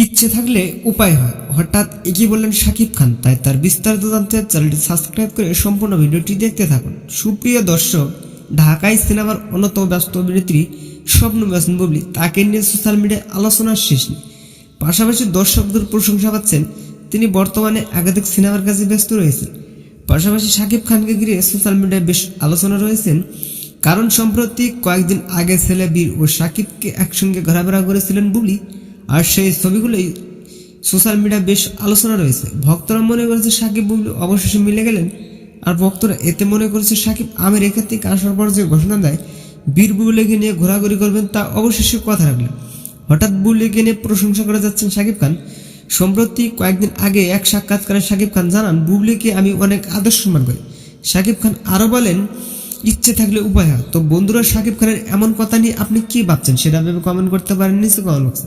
ইচ্ছে থাকলে উপায় হয়। হঠাৎ এগিয়ে বললেন শাকিব খান, তাই তার বিস্তারিত জানতে চ্যানেলটি সাবস্ক্রাইব করে সম্পূর্ণ ভিডিওটি দেখতে থাকুন। সুপ্রিয় দর্শক, ঢাকায় সিনেমার অন্যতম ব্যস্ত অভিনেত্রী স্বপ্ন ব্যসন বুবলি, তাকে নিয়ে সোশ্যাল মিডিয়ায় আলোচনার শেষ নেই। পাশাপাশি দর্শকদের প্রশংসা পাচ্ছেন, তিনি বর্তমানে একাধিক সিনেমার কাজে ব্যস্ত রয়েছেন। পাশাপাশি শাকিব খানকে ঘিরে সোশ্যাল মিডিয়ায় বেশ আলোচনা রয়েছেন। কারণ সম্প্রতি কয়েকদিন আগে ছেলে বীর ও শাকিবকে একসঙ্গে ঘোরাফেরা করেছিলেন বুবলি। আর সেই ছবিগুলোই সোশ্যাল মিডিয়ায় বেশ আলোচনা রয়েছে। ভক্তরা মনে করেছে সাকিব বুবলি অবশেষে মিলে গেলেন, আর ভক্তরা এতে মনে করেছে সাকিব আমের এখান থেকে আসার পর যে ঘোষণা দেয়? বীর বুবলিকে নিয়ে ঘোরাঘুরি করবেন তা অবশেষে কথা রাখলেন। হঠাৎ বুবলিকে নিয়ে প্রশংসা করে যাচ্ছেন সাকিব খান। সম্প্রতি কয়েকদিন আগে এক সাক্ষাৎকারে সাকিব খান জানান, বুবলিকে আমি অনেক আদর্শ সম্মান করি। সাকিব খান আরও বলেন, ইচ্ছে থাকলে উপায় হয়। তো বন্ধুরা, সাকিব খানের এমন কথা নিয়ে আপনি কি ভাবছেন? সেটা ভেবে কমেন্ট করতে পারেন নিচে কমেন্ট বক্সে